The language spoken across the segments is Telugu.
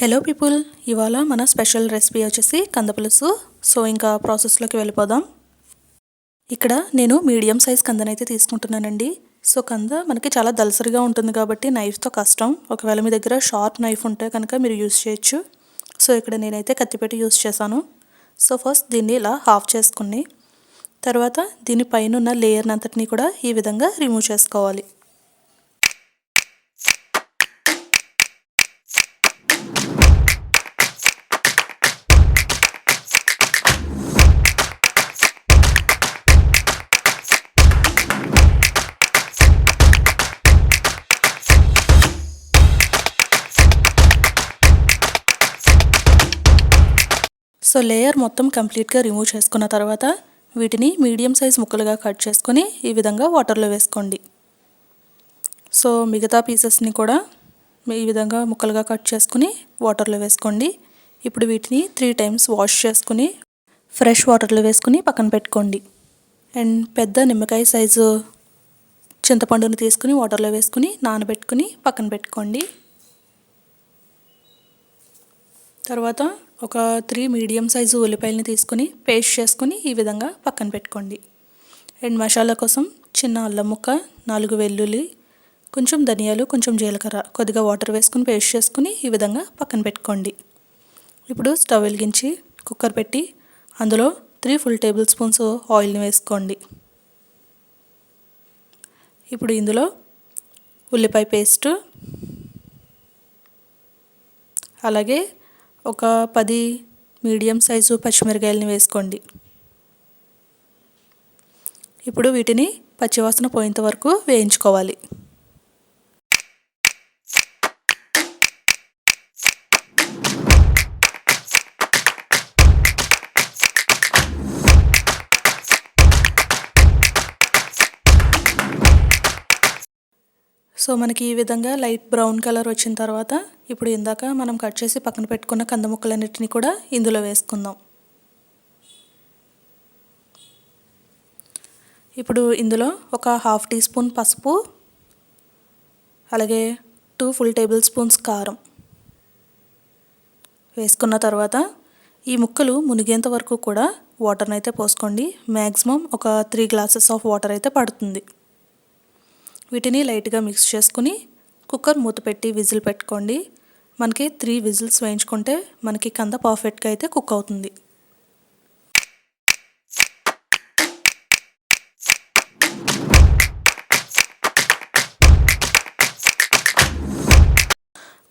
హలో పీపుల్ ఇవాళ మన స్పెషల్ రెసిపీ వచ్చేసి కందపులుసు. సో ఇంకా ప్రాసెస్లోకి వెళ్ళిపోదాం. ఇక్కడ నేను మీడియం సైజ్ కందనైతే తీసుకుంటున్నానండి. సో కంద మనకి చాలా దలసరిగా ఉంటుంది కాబట్టి నైఫ్తో కష్టం. ఒకవేళ మీ దగ్గర షార్ప్ నైఫ్ ఉంటే కనుక మీరు యూస్ చేయొచ్చు. సో ఇక్కడ నేనైతే కత్తిపెట్టి యూస్ చేశాను. సో ఫస్ట్ దీన్ని ఇలా హాఫ్ చేసుకుని తర్వాత దీని పైన ఉన్న లేయర్ని అంతటినీ కూడా ఈ విధంగా రిమూవ్ చేసుకోవాలి. సో లేయర్ మొత్తం కంప్లీట్గా రిమూవ్ చేసుకున్న తర్వాత వీటిని మీడియం సైజ్ ముక్కలుగా కట్ చేసుకొని ఈ విధంగా వాటర్లో వేసుకోండి. సో మిగతా పీసెస్ని కూడా ఈ విధంగా ముక్కలుగా కట్ చేసుకుని వాటర్లో వేసుకోండి. ఇప్పుడు వీటిని త్రీ టైమ్స్ వాష్ చేసుకుని ఫ్రెష్ వాటర్లో వేసుకుని పక్కన పెట్టుకోండి. అండ్ పెద్ద నిమ్మకాయ సైజు చింతపండుని తీసుకుని వాటర్లో వేసుకుని నానబెట్టుకుని పక్కన పెట్టుకోండి. తర్వాత ఒక త్రీ మీడియం సైజు ఉల్లిపాయలని తీసుకుని పేస్ట్ చేసుకుని ఈ విధంగా పక్కన పెట్టుకోండి. అండ్ మసాలా కోసం చిన్న అల్లం ముక్క నాలుగు వెల్లుల్లి కొంచెం ధనియాలు కొంచెం జీలకర్ర కొద్దిగా వాటర్ వేసుకుని పేస్ట్ చేసుకుని ఈ విధంగా పక్కన పెట్టుకోండి. ఇప్పుడు స్టవ్ వెలిగించి కుక్కర్ పెట్టి అందులో త్రీ ఫుల్ టేబుల్ స్పూన్స్ ఆయిల్ని వేసుకోండి. ఇప్పుడు ఇందులో ఉల్లిపాయ పేస్ట్ అలాగే ఒక పది మీడియం సైజు పచ్చిమిరకాయలని వేసుకోండి. ఇప్పుడు వీటిని పచ్చివాసన పోయేంత వరకు వేయించుకోవాలి. సో మనకి ఈ విధంగా లైట్ బ్రౌన్ కలర్ వచ్చిన తర్వాత ఇప్పుడు ఇందాక మనం కట్ చేసి పక్కన పెట్టుకున్న కంద ముక్కలన్నిటిని కూడా ఇందులో వేసుకుందాం. ఇప్పుడు ఇందులో ఒక హాఫ్ టీ స్పూన్ పసుపు అలాగే టూ ఫుల్ టేబుల్ స్పూన్స్ కారం వేసుకున్న తర్వాత ఈ ముక్కలు మునిగేంత వరకు కూడా వాటర్ని అయితే పోసుకోండి. మ్యాక్సిమం ఒక త్రీ గ్లాసెస్ ఆఫ్ వాటర్ అయితే పడుతుంది. వీటిని లైట్గా మిక్స్ చేసుకుని కుక్కర్ మూత పెట్టి విజిల్ పెట్టుకోండి. మనకి త్రీ విజిల్స్ వేయించుకుంటే మనకి కంద పర్ఫెక్ట్గా అయితే కుక్ అవుతుంది.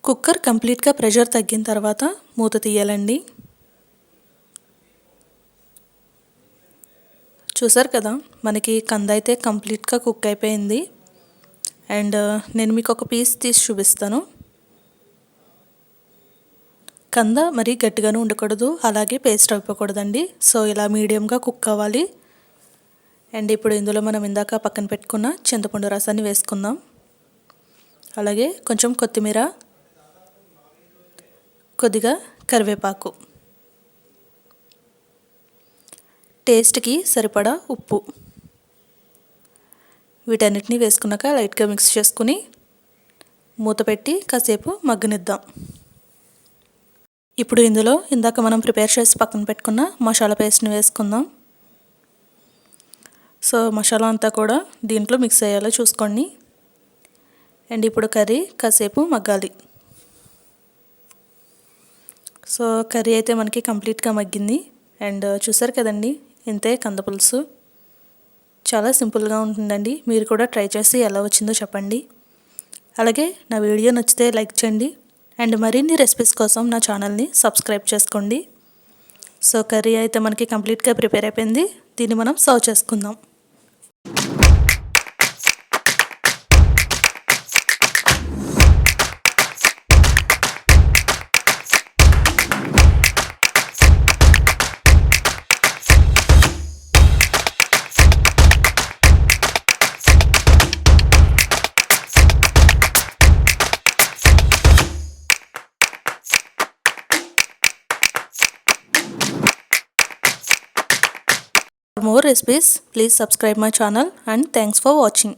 కుక్కర్ కంప్లీట్గా ప్రెషర్ తగ్గిన తర్వాత మూత తీయాలండి. చూసారు కదా మనకి కంద అయితే కంప్లీట్గా కుక్ అయిపోయింది. అండ్ uh, నేను మీకు ఒక పీస్ తీసి చూపిస్తాను. కంద మరీ గట్టిగానే ఉండకూడదు అలాగే పేస్ట్ అయిపోకూడదండి సో ఇలా మీడియంగా కుక్ అవ్వాలి. అండ్ ఇప్పుడు ఇందులో మనం ఇందాక పక్కన పెట్టుకున్న చింతపండు రసాన్ని వేసుకుందాం. అలాగే కొంచెం కొత్తిమీర కొద్దిగా కరివేపాకు. టేస్ట్కి సరిపడా ఉప్పు. వీటన్నిటిని వేసుకున్నాక లైట్గా మిక్స్ చేసుకుని మూత పెట్టి కాసేపు మగ్గనిద్దాం. ఇప్పుడు ఇందులో ఇందాక మనం ప్రిపేర్ చేసి పక్కన పెట్టుకున్న మసాలా పేస్ట్ని వేసుకుందాం. సో మసాలా అంతా కూడా దీంట్లో మిక్స్ అయ్యేలా చూసుకోండి. అండ్ ఇప్పుడు కర్రీ కాసేపు మగ్గాలి. సో కర్రీ అయితే మనకి కంప్లీట్గా మగ్గింది. అండ్ చూసారు కదండి ఇంతే కందపులుసు చాలా సింపుల్గా ఉంటుందండి. మీరు కూడా ట్రై చేసి ఎలా వచ్చిందో చెప్పండి. అలాగే నా వీడియో నచ్చితే లైక్ చేయండి. అండ్ మరిన్ని రెసిపీస్ కోసం నా ఛానల్ని సబ్స్క్రైబ్ చేసుకోండి. సో కర్రీ అయితే మనకి కంప్లీట్గా ప్రిపేర్ అయిపోయింది. దీన్ని మనం సర్వ్ చేసుకుందాం. For more recipes, please subscribe my channel and thanks for watching.